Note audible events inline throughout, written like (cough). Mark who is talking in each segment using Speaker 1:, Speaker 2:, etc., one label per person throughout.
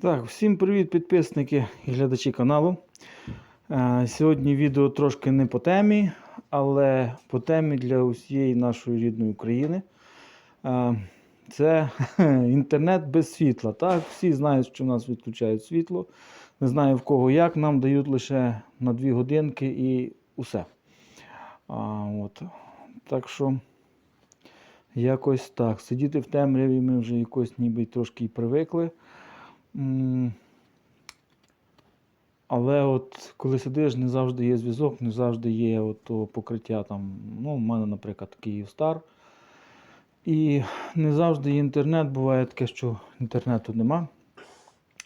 Speaker 1: Так, всім привіт, підписники і глядачі каналу. Е, Сьогодні відео трошки не по темі, але по темі для усієї нашої рідної України. Е, Це (laughs) інтернет без світла. Так, всі знають, що в нас відключають світло. Не знаю в кого як, нам дають лише на 2 годинки і усе. А, от. Так що якось так. Сидіти в темряві ми вже якось ніби трошки й привикли. Але от коли сидиш, не завжди є зв'язок, не завжди є от покриття там. Ну, у мене, наприклад, Київстар. І не завжди є інтернет. Буває таке, що інтернету нема.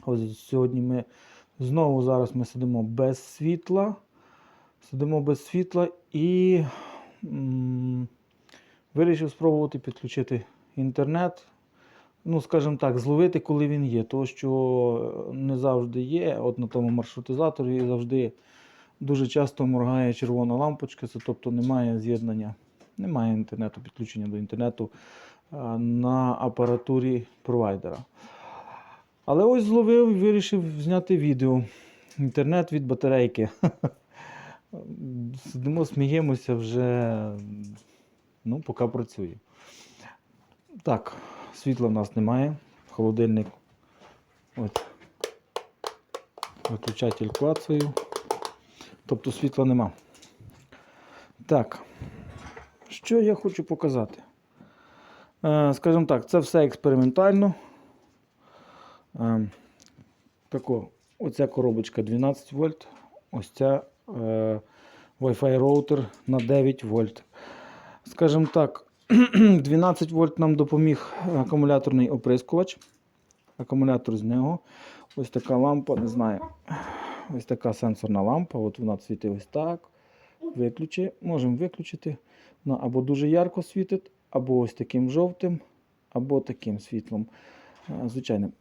Speaker 1: Ось сьогодні ми знову зараз ми сидимо без світла. Сидимо без світла і м, вирішив спробувати підключити інтернет ну, скажімо так, зловити, коли він є. Тому що не завжди є. От на тому маршрутизаторі завжди дуже часто моргає червона лампочка, це тобто немає з'єднання, немає інтернету, підключення до інтернету на апаратурі провайдера. Але ось зловив і вирішив зняти відео. Інтернет від батарейки. (laughs) Сидимо, сміємося вже, ну, поки працює. Так, світла в нас немає. Холодильник. От. Виключатель клацаю. Тобто світла нема. Так. Що я хочу показати? Е, скажімо так, це все експериментально. Е, тако, оця коробочка 12 вольт. Ось ця е, Wi-Fi роутер на 9 вольт. Скажімо так, (clears throat) 12 вольт нам допоміг акумуляторний оприскувач. Акумулятор з нього. Ось така лампа, не знаю. Ось така сенсорна лампа. От вона світить ось так. Виключи. Можемо виключити. Вона або дуже ярко світить, або ось таким жовтим, або таким світлом. Е, Звичайним.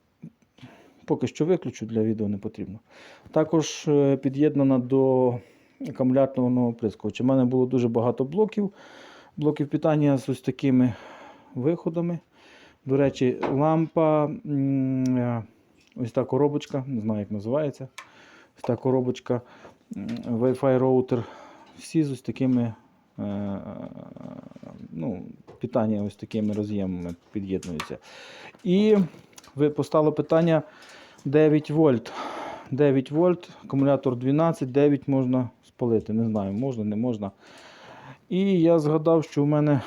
Speaker 1: Поки що виключу, для відео не потрібно. Також е, під'єднана до акумуляторного оприскувача. У мене було дуже багато блоків блоків питання з ось такими виходами. До речі, лампа, е, ось та коробочка, не знаю, як називається. Ось та коробочка, Wi-Fi роутер. Всі з ось такими е, ну, питання ось такими роз'ємами під'єднуються. І ви постало питання 9 вольт. 9 вольт, акумулятор 12, 9 можна спалити. Не знаю, можна, не можна. І я згадав, що в мене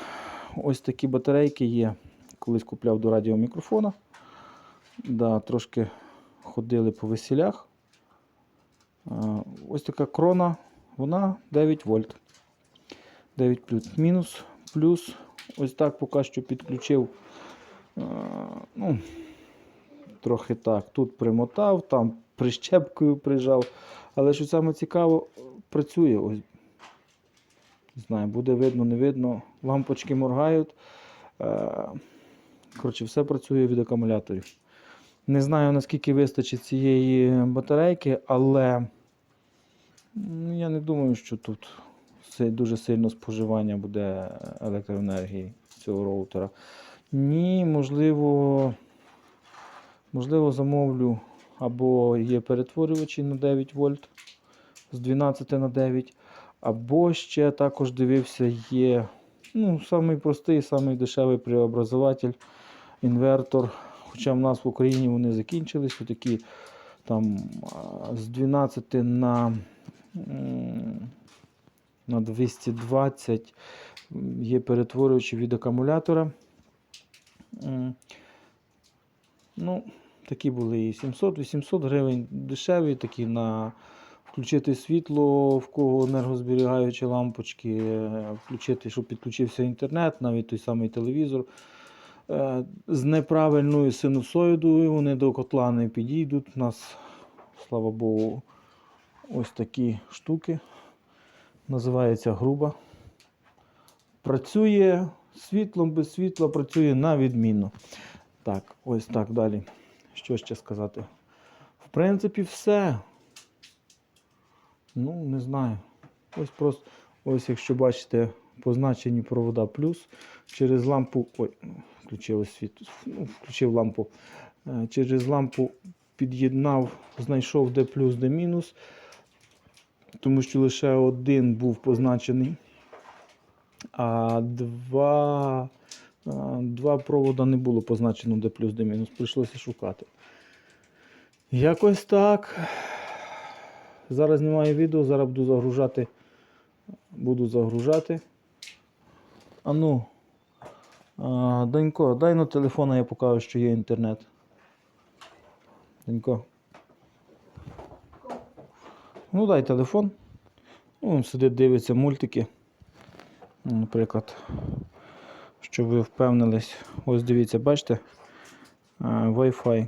Speaker 1: ось такі батарейки є. Колись купляв до радіомікрофона. Да, трошки ходили по весілях. Ось така крона, вона 9 вольт. 9 плюс мінус. Плюс ось так поки що підключив. Ну, трохи так. Тут примотав, там прищепкою прижав. Але що саме цікаво, працює. Ось не знаю, буде видно, не видно. Лампочки моргають. Е, Коротше, все працює від акумуляторів. Не знаю, наскільки вистачить цієї батарейки, але ну, я не думаю, що тут дуже сильно споживання буде електроенергії цього роутера. Ні, можливо, можливо, замовлю або є перетворювачі на 9 вольт з 12 на 9. Або ще також дивився, є ну, самий простий, самий дешевий преобразователь, інвертор. Хоча в нас в Україні вони закінчились, такі там з 12 на, на 220 є перетворювачі від акумулятора. Ну, такі були і 700-800 гривень дешеві, такі на включити світло, в кого енергозберігаючі лампочки, е, включити, щоб підключився інтернет, навіть той самий телевізор. Е, З неправильною синусоїдою вони до котла не підійдуть. У нас, слава Богу, ось такі штуки. Називається груба. Працює світлом, без світла, працює на відмінно. Так, ось так далі. Що ще сказати? В принципі, все. Ну, не знаю. Ось просто, ось якщо бачите, позначені провода плюс через лампу. Ой, включив світ, ну, включив лампу. Е, Через лампу під'єднав, знайшов де плюс, де мінус, тому що лише один був позначений, а два, два провода не було позначено де плюс, де мінус. Прийшлося шукати. Якось так. Зараз знімаю відео, зараз буду загружати. Буду загружати. А ну, а, Донько, дай на телефон, я покажу, що є інтернет. Донько. Ну, дай телефон. Ну, він сидить, дивиться мультики. Наприклад, щоб ви впевнились. Ось дивіться, бачите? Wi-Fi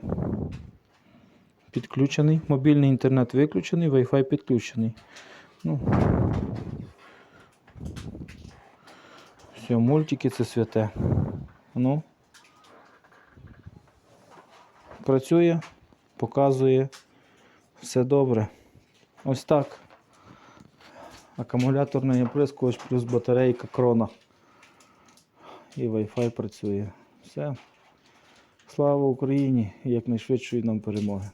Speaker 1: підключений. Мобільний інтернет виключений, Wi-Fi підключений. Ну. Все, мультики це святе. Ну. Працює, показує. Все добре. Ось так. Акумуляторний оприскувач плюс батарейка крона. І Wi-Fi працює. Все. Слава Україні якнайшвидшої нам перемоги.